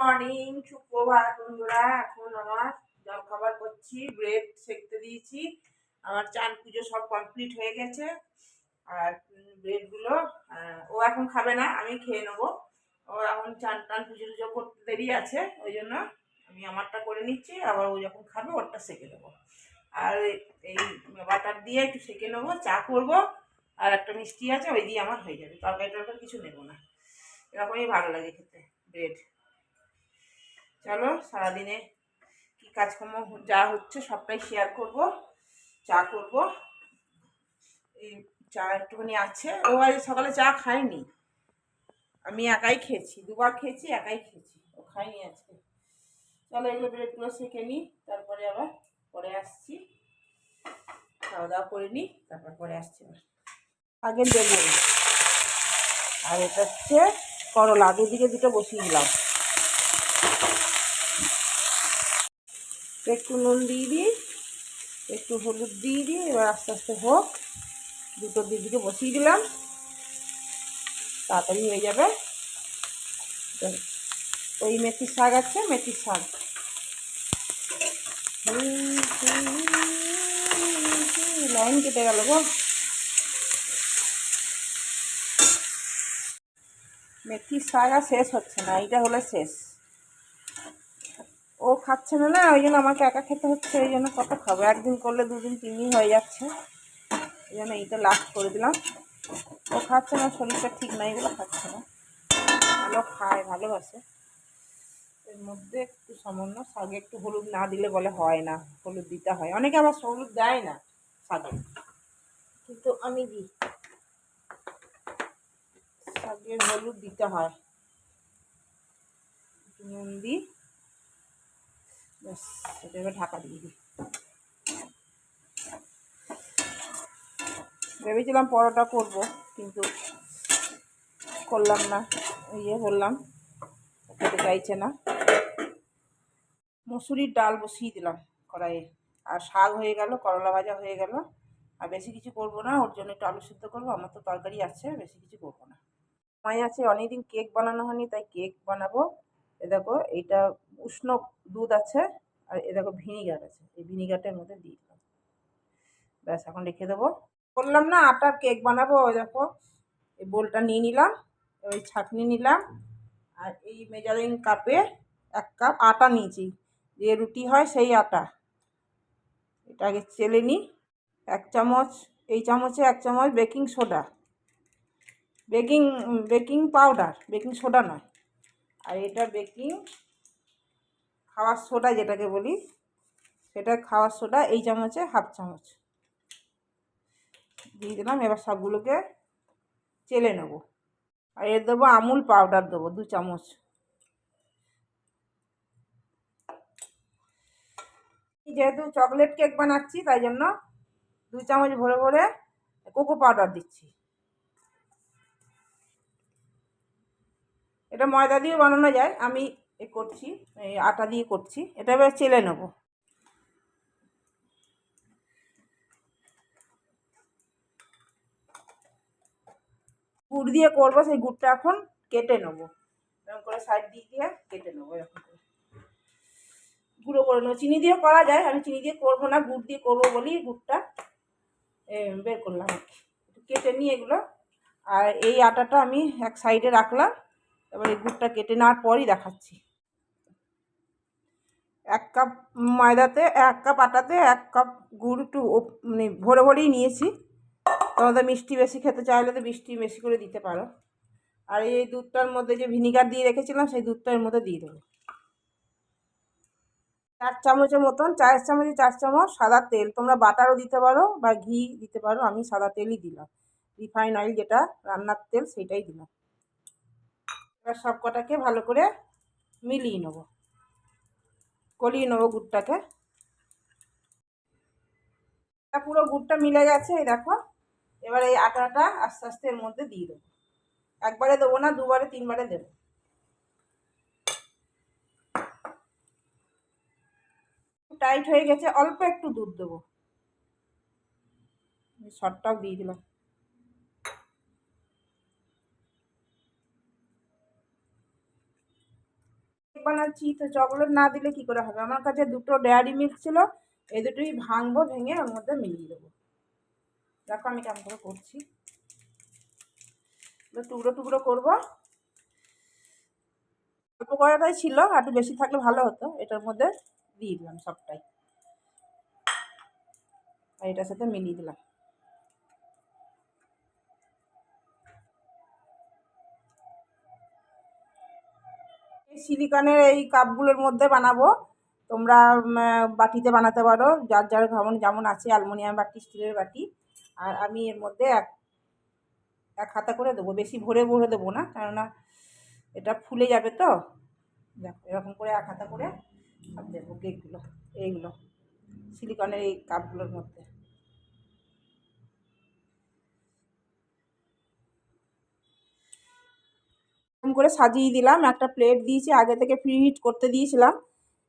Morning সুপ্রভাত বন্ধুরা, এখন আমার জল খাবার করছি ব্রেড সেকতে দিয়েছি। আমার চান পুজো সব কমপ্লিট হয়ে গেছে। আর ব্রেডগুলো ও এখন খাবে না, আমি খেয়ে নেব। ও এখন চান টান পুজো টুজো করতে দেরি আছে, ওই জন্য আমি আমারটা করে নিচ্ছি, আবার ও যখন খাবে, ওরটা সেকে দেবো আর এই বাটার দিয়ে একটু সেকে নেব, চা করব, আর একটা মিষ্টি আছে, ওই দিয়ে আমার হয়ে যাবে তরকারি টরকারি কিছু নেব না। এরকমই ভালো লাগে খেতে ব্রেড চলো সারাদিনে কী কাজকর্ম যা হচ্ছে সবটাই শেয়ার করব, চা করব। এই চা একটুখানি আছে। ও আজ সকালে চা খায়নি। আমি একাই খেয়েছি, দুবার খেয়েছি, একাই খেয়েছি। ও খায়নি আজকে। চলো এগুলো ব্রেডগুলো সেঁকে নিই, তারপরে আবার পরে আসছি। খাওয়া দাওয়া করে নিই, তারপর পরে আসছি আগে দেবো। আর এটা হচ্ছে করলা, দুদিকে দুটো বসিয়ে দিলাম। একটু নুন দিয়ে দিই একটু হলুদ দিয়ে দিই এবার আস্তে আস্তে হোক, দুটো দিদিকে বসিয়ে দিলাম। তাড়াতাড়ি হয়ে যাবে। ওই মেথির শাক আছে মেথির শাক। লাইন কেটে গেল গো। মেথির শাক আর শেষ হচ্ছে না, এইটা হলে শেষ। ও খাচ্ছে না না, ওই জন্য আমাকে একা খেতে হচ্ছে, ওই জন্য কত খাব? একদিন করলে দুদিন তিন দিন হয়ে যাচ্ছে। ওই জন্য এইটা লাস্ট করে দিলাম। ও খাচ্ছে না, শরীরটা ঠিক নাই এগুলো খাচ্ছে না। ভালো খায়, ভালোবাসে। এর মধ্যে একটু সামান্য শাকে, একটু হলুদ না দিলে বলে হয় না, হলুদ দিতে হয়। অনেকে আবার হলুদ দেয় না শাকে। কিন্তু আমি দিই। শাকে হলুদ দিতে হয়। নুন দিই। ব্যাস ঢাকা দিয়ে দিই। ভেবেছিলাম পরোটা করব, কিন্তু করলাম না ইয়ে করলাম, খেতে চাইছে না। মুসুরির ডাল বসিয়ে দিলাম কড়াইয়ে। আর শাক হয়ে গেল, করলা ভাজা হয়ে গেল। আর বেশি কিছু করব না, ওর জন্য একটু আলু সিদ্ধ করব, আমার তো তরকারি আছে, বেশি কিছু করব না। সময় আছে, অনেকদিন কেক বানানো হয়নি, তাই কেক বানাবো। এ দেখো, এইটা উষ্ণ দুধ আছে, আর এ দেখো ভিনিগার আছে, এই ভিনিগারটার মধ্যে দিয়ে দিলাম। ব্যাস, এখন রেখে দেবো। বললাম না আটার কেক বানাবো, ওই দেখো, এই বোলটা নিয়ে নিলাম, ওই ছাঁকনি নিলাম, আর এই মেজারিং কাপে এক কাপ আটা নিয়েছি, যে রুটি হয় সেই আটা। এটা আগে চেলে নিই, এক চামচ, এই চামচে এক চামচ baking soda. Baking baking powder, baking soda নয়, আর এটা বেকিং খাওয়ার সোডা যেটাকে বলি, সেটা খাওয়ার সোডা, এই চামচে হাফ চামচ। দিয়ে দিলাম, এবার সবগুলোকে চেলে নেব। আর এর দেবো আমুল পাউডার দেবো, দু চামচ। যেহেতু চকলেট কেক বানাচ্ছি, তাই জন্য দু চামচ ভরে ভরে কোকো পাউডার দিচ্ছি। এটা ময়দা দিয়ে বানানো যায়, আমি এ করছি, এই আটা দিয়ে করছি। এটা এবার চেলে নেব। গুড় দিয়ে করব, সেই গুড়টা এখন কেটে নেব। এরকম করে সাইড দিয়ে দিয়ে কেটে নেব এরকম করে। গুঁড়ো করে নেব। চিনি দিয়ে করা যায়, আমি চিনি দিয়ে করব না, গুড় দিয়ে করব বলি গুড়টা বের করলাম আর কি। কেটে নিয়ে এগুলো, আর এই আটাটা আমি এক সাইডে রাখলাম, এবার এই গুড়টা কেটে নেওয়ার পরই দেখাচ্ছি। এক কাপ ময়দাতে, এক কাপ আটাতে, এক কাপ গুড় একটু মানে ভরে ভরেই নিয়েছি। তোমাদের মিষ্টি বেশি খেতে চাইলে তো মিষ্টি বেশি করে দিতে পারো। আর এই দুধটার মধ্যে যে ভিনিগার দিয়ে রেখেছিলাম, সেই দুধটার মধ্যে দিয়ে দেবো। চার চামচের মতন, চায়ের চামচে চার চামচ সাদা তেল। তোমরা বাটারও দিতে পারো বা ঘি দিতে পারো, আমি সাদা তেলই দিলাম। রিফাইন অয়েল যেটা, রান্নার তেল সেটাই দিলাম। এবার সব কটাকে ভালো করে মিলিয়ে নেব। গলিয়ে নেব গুড়টাকে। পুরো গুড়টা মিলে গেছে, এই দেখো। এবার এই আটাটা আস্তে আস্তে এর মধ্যে দিয়ে দেবো। একবারে দেবো না, দুবারে, তিনবারে দেবো। টাইট হয়ে গেছে, অল্প একটু দুধ দেবো। শর্টটাও দিয়ে দিলাম। বানাচ্ছি, তো চকলেট না দিলে কি করে হবে? আমার কাছে দুটো ডেয়ারি মিল্ক ছিল, এই দুটোই ভাঙবো, ভেঙে ওর মধ্যে মিলিয়ে দেবো। দেখো আমি কেমন করে করছি। টুকরো টুকরো করব। অল্প করাটাই ছিল আর একটু বেশি থাকলে ভালো হতো, এটার মধ্যে দিয়ে দিলাম সবটাই। আর এটার সাথে মিলিয়ে দিলাম। সিলিকনের এই কাপগুলোর মধ্যে বানাবো। তোমরা বাটিতে বানাতে পারো। যার যার যেমন যেমন আছে অ্যালুমিনিয়াম বাটি, স্টিলের বাটি। আর আমি এর মধ্যে এক এক হাতা করে দেবো। বেশি ভরে ভরে দেবো না, কেননা এটা ফুলে যাবে তো। দেখো, এরকম করে এক হাতা করে দেবো কেকগুলো, এইগুলো, সিলিকনের এই কাপগুলোর মধ্যে। এরকম করে সাজিয়ে দিলাম। একটা প্লেট দিয়েছি, আগে থেকে ফ্রি হিট করতে দিয়েছিলাম।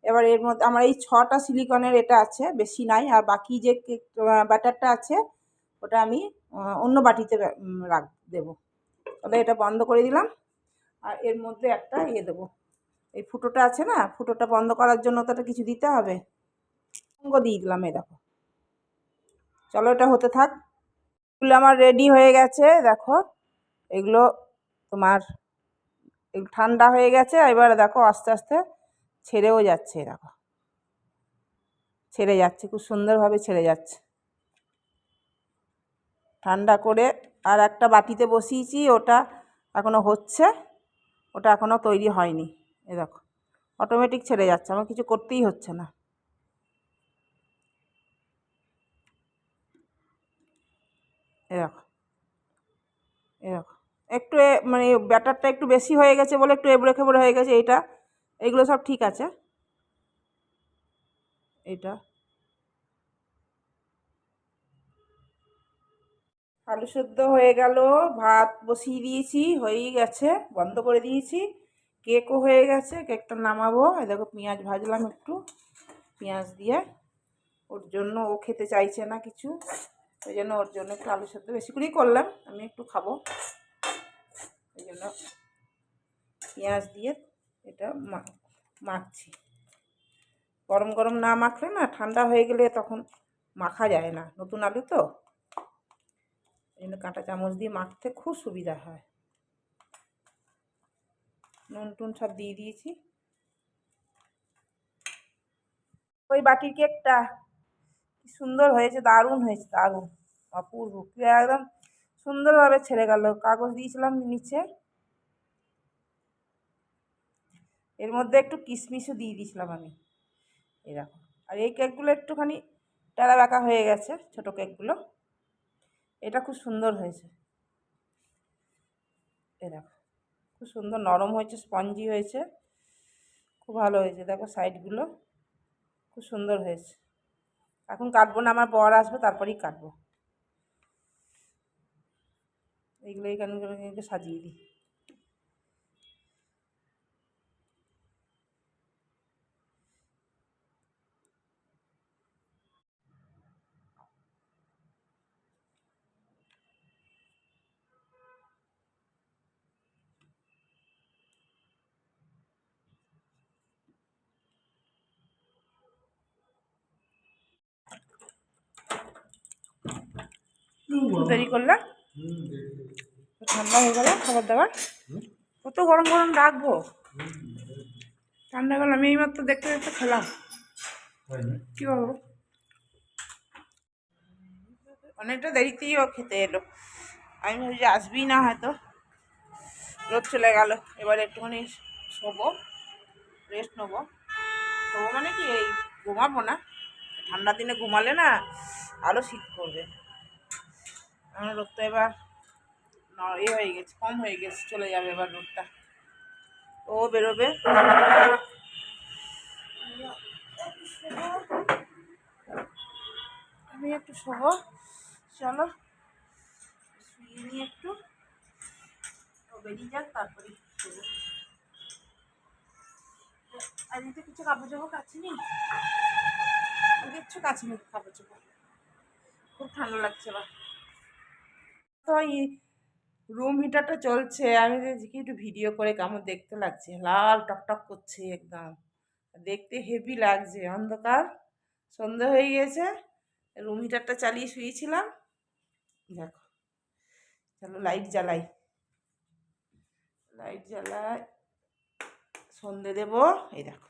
এবার এর মধ্যে আমার এই ছটা সিলিকনের এটা আছে, বেশি নাই। আর বাকি যে ব্যাটারটা আছে, ওটা আমি অন্য বাটিতে রাখ, দেবো। তাহলে এটা বন্ধ করে দিলাম। আর এর মধ্যে একটা ইয়ে দেবো। এই ফুটোটা আছে না, ফুটোটা বন্ধ করার জন্য তো কিছু দিতে হবে। সঙ্গ দিয়ে দিলাম, এই দেখো। চলো এটা হতে থাক। এগুলো আমার রেডি হয়ে গেছে, দেখো। এগুলো তোমার ঠান্ডা হয়ে গেছে, এবার দেখো আস্তে আস্তে ছেড়েও যাচ্ছে, দেখো। ছেড়ে যাচ্ছে, খুব সুন্দরভাবে ছেড়ে যাচ্ছে। ঠান্ডা করে আর একটা বাটিতে বসিয়েছি, ওটা এখনও হচ্ছে, ওটা এখনও তৈরি হয়নি, এ দেখো। অটোমেটিক ছেড়ে যাচ্ছে, আমার কিছু করতেই হচ্ছে না। এ দেখো এ দেখো। একটু মানে ব্যাটারটা একটু বেশি হয়ে গেছে বলে একটু এবড়ে খেবড়ে হয়ে গেছে, এইটা, এইগুলো সব ঠিক আছে। এইটা। আলু সেদ্ধ হয়ে গেল, ভাত বসিয়ে দিয়েছি, হয়েই গেছে, বন্ধ করে দিয়েছি। কেকও হয়ে গেছে, কেকটা নামাবো। দেখো পেঁয়াজ ভাজলাম একটু, পেঁয়াজ দিয়ে। ওর জন্য ও খেতে চাইছে না কিছু, ওই জন্য ওর জন্য একটু আলু সেদ্ধ বেশি করেই করলাম, আমি একটু খাব। জন্য পেঁয়াজ দিয়ে এটা মাখছি। গরম গরম না মাখলে না ঠান্ডা হয়ে গেলে তখন মাখা যায় না। নতুন আলু তো। এই জন্য কাঁটা চামচ দিয়ে মাখতে খুব সুবিধা হয়। নুন টুন সব দিয়ে দিয়েছি। ওই বাটির কেকটা কি সুন্দর হয়েছে, দারুণ হয়েছে, দারুণ, অপূর্ব। একদম সুন্দরভাবে ছেড়ে গেল। কাগজ দিয়েছিলাম নিচে। এর মধ্যে একটু কিশমিশও দিয়ে দিয়েছিলাম আমি। এরকম আর এই কেকগুলো একটুখানি টেরা বেঁকা হয়ে গেছে, ছোটো কেকগুলো। এটা খুব সুন্দর হয়েছে। এরকম খুব সুন্দর নরম হয়েছে, স্পঞ্জি হয়েছে। খুব ভালো হয়েছে। দেখো সাইডগুলো। খুব সুন্দর হয়েছে। এখন কাটবো না, আমার বর আসবে, তারপরেই কাটবো। এইগুলো এখানে এখানে সাজিয়ে দিই। দেরি করলে তো ঠান্ডা হয়ে গেল খাবার দাবার। কত গরম গরম রাখব। ঠান্ডা গেল আমি এইমাত্র দেখতে দেখতে খেলাম। কি বলব অনেকটা দেরিতেই ও খেতে এলো। আমি ভাবছি আসবি না হয়তো। রোদ চলে গেল এবার একটুখানি শোবো রেস্ট নেব। শোবো মানে কি এই ঘুমাবো না। ঠান্ডা দিনে ঘুমালে না আরও শীত করবে। আমার রোদ তো এবার এ হয়ে গেছে, কম হয়ে গেছে, চলে যাবে এবার রোদটা ও বেরোবে। আমি একটু শোবো। চলো। শুয়ে নিয়ে একটু। বেরিয়ে যাক তো কাপড় কিচ্ছু কাপড় খুব ঠান্ডা লাগছে বা তো রুম হিটারটা চলছে। আমি দেখছি কি একটু ভিডিও করে কেমন দেখতে লাগছে। লাল টকটক করছে একদম। দেখতে হেভি লাগছে, অন্ধকার। সন্ধে হয়ে গিয়েছে রুম হিটারটা চালিয়ে শুয়েছিলাম। দেখো, চলো লাইট জ্বালাই। লাইট জ্বালাই। সন্ধে দেব। এই দেখো।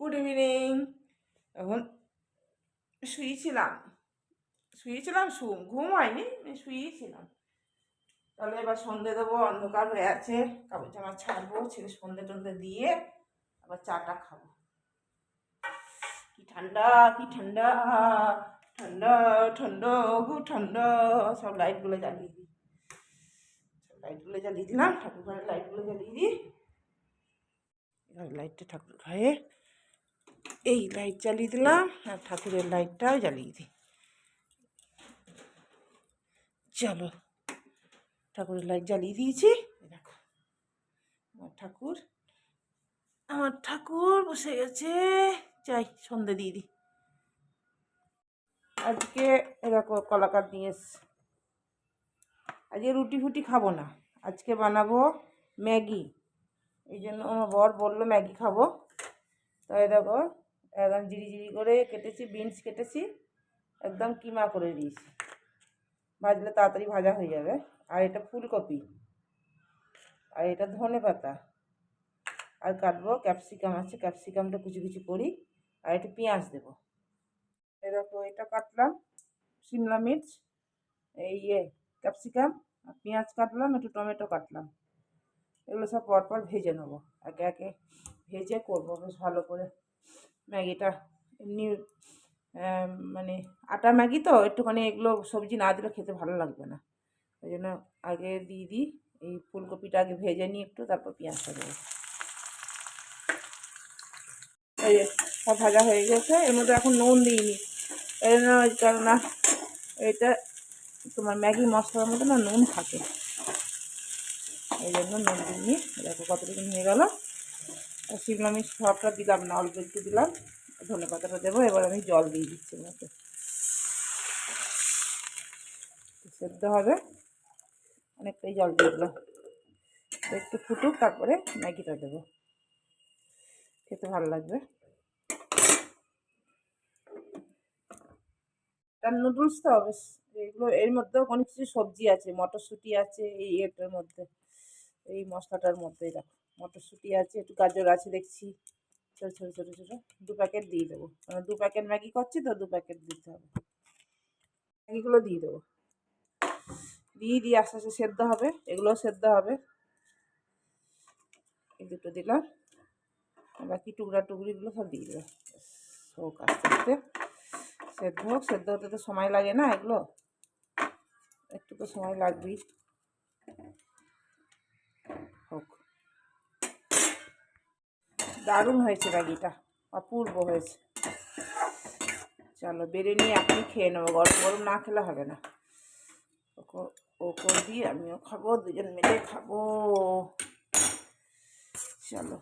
গুড ইভিনিং এখন শুয়েছিলাম। শুয়েছিলাম ঘুম হয়নি, আমি শুয়েছিলাম। তাহলে এবার সন্ধে দেবো, অন্ধকার হয়ে আছে, কাপড় জামা ছাড়বো, ছেলে সন্ধে টন্ধে দিয়ে আবার চাটা খাব। কি ঠান্ডা কি ঠান্ডা ঠান্ডা ঠান্ডা গু, ঠান্ডা, সব লাইটগুলো জ্বালিয়ে দিই। সব লাইটগুলো জ্বালিয়ে দিলাম, ঠাকুর ঘরের লাইটগুলো জ্বালিয়ে দিই। লাইটটা ঠাকুর ঘরে এই লাইট জ্বালিয়ে দিলাম আর ঠাকুরের লাইটটাও জ্বালিয়ে দিই। চলো, ঠাকুরের লাইট জ্বালিয়ে দিয়েছি দেখো। আমার ঠাকুর আমার ঠাকুর বসে গেছে। যাই, সন্ধে দিয়ে দিই। আজকে এরকম কলাকার নিয়ে এসছে আজকে রুটি ফুটি খাব না। আজকে বানাবো ম্যাগি। এই জন্য আমার বর বলল ম্যাগি খাব। তাই দেখো, একদম জিরি জিরি করে কেটেছি বিনস কেটেছি, একদম কিমা করে দিয়েছি। ভাজলে তাড়াতাড়ি ভাজা হয়ে যাবে। আর এটা ফুলকপি। আর এটা ধনে পাতা। আর কাটবো ক্যাপসিকাম আছে, ক্যাপসিকামটা কুচি কুচি করি। আর একটু পেঁয়াজ দেবো। এরকম এটা কাটলাম শিমলা মির্চ, এই ইয়ে ক্যাপসিকাম, আর পেঁয়াজ কাটলাম, একটু টমেটো কাটলাম। এগুলো সব পরপর ভেজে নেব, একে একে। ভেজে করব, বেশ ভালো করে। ম্যাগিটা এমনি মানে আটা ম্যাগি তো, একটুখানি এগুলো সবজি না দিলে খেতে ভালো লাগবে না। ওই জন্য আগে দিয়ে দিই, এই ফুলকপিটা আগে ভেজে নিই একটু, তারপর পেঁয়াজটা দেবো। এই সব ভাজা হয়ে গেছে, এর মধ্যে এখন নুন দিইনি এই জন্য কেননা এটা তোমার ম্যাগি মশলার মধ্যে না নুন থাকে। এই জন্য নুন দিইনি দেখো কতটুকু নিয়ে গেল। শিমলা মির্চ সবটা দিলাম না, অল্প একটু দিলাম। ধনে পাতাটা দেবো, এবার আমি জল দিয়ে দিচ্ছি মধ্যে সেদ্ধ হবে। অনেকটাই জল দিয়ে দিলাম। একটু ফুটুক, তারপরে ম্যাগিটা দেবো। খেতে ভালো লাগবে। তার নুডলস তো বেশ এগুলো, এর মধ্যেও অনেক কিছু সবজি আছে, মটরশুঁটি আছে, এই এটার মধ্যে, এই মশলাটার মধ্যে দেখো মটরশুঁটি আছে, একটু গাজর আছে দেখছি। ছোটো ছোটো ছোটো ছোটো দু প্যাকেট দিয়ে দেবো। মানে দু প্যাকেট ম্যাগি করছি তো, দু প্যাকেট দিতে হবে। ম্যাগিগুলো দিয়ে দেবো। দিয়ে দিয়ে আস্তে আস্তে সেদ্ধ হবে এগুলো সেদ্ধ হবে। এই দুটো দিলাম। বাকি টুকরা টুকরিগুলো সব দিয়ে দেবো। হোক, আস্তে আস্তে। সেদ্ধ হোক, সেদ্ধ হতে তো সময় লাগে না এগুলো। একটু তো সময় লাগবেই হোক দারুণ হয়েছে ম্যাগিটা, অপূর্ব হয়েছে। চলো, বেড়ে নিয়ে এখনই খেয়ে নেব, গরম গরম না খেলে হবে না। ও করবি আমিও খাব, দুজন মিলে খাব। চলো।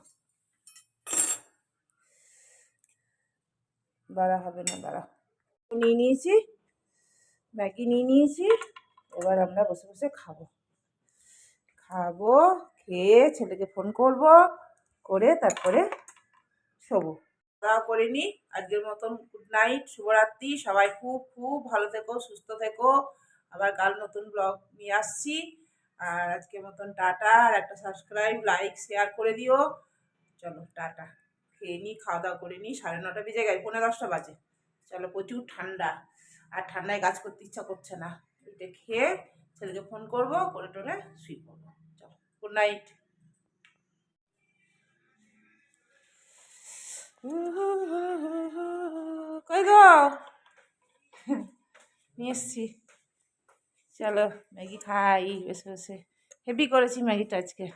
বাড়া হবে না, বাড়া। নিয়ে নিয়েছি, ম্যাগি নিয়ে নিয়েছি, এবার আমরা বসে বসে খাব। খাব, খেয়ে ছেলেকে ফোন করব। করে তারপরে শোবো। খাওয়া করে নিই। আজকের মতন গুড নাইট শুভরাত্রি। সবাই খুব খুব ভালো থেকো, সুস্থ থেকো। আবার কাল নতুন ব্লগ নিয়ে আসছি। আর আজকের মতন টাটা। আর একটা সাবস্ক্রাইব লাইক শেয়ার করে দিও। চলো, টাটা। খেয়ে নিই, খাওয়া দাওয়া করে নিই। সাড়ে নটা বেজে গেছে পনেরো দশটা বাজে। চলো, প্রচুর ঠান্ডা। আর ঠান্ডায় কাজ করতে ইচ্ছা করছে না। এটা খেয়ে ছেলেকে ফোন করব, করে টোরে শুয়ে পড়ব। চলো গুড নাইট কই গো? নিয়ে এসছি। চলো ম্যাগি খাই বসে বসে। হেভি করেছি ম্যাগিটা আজকে।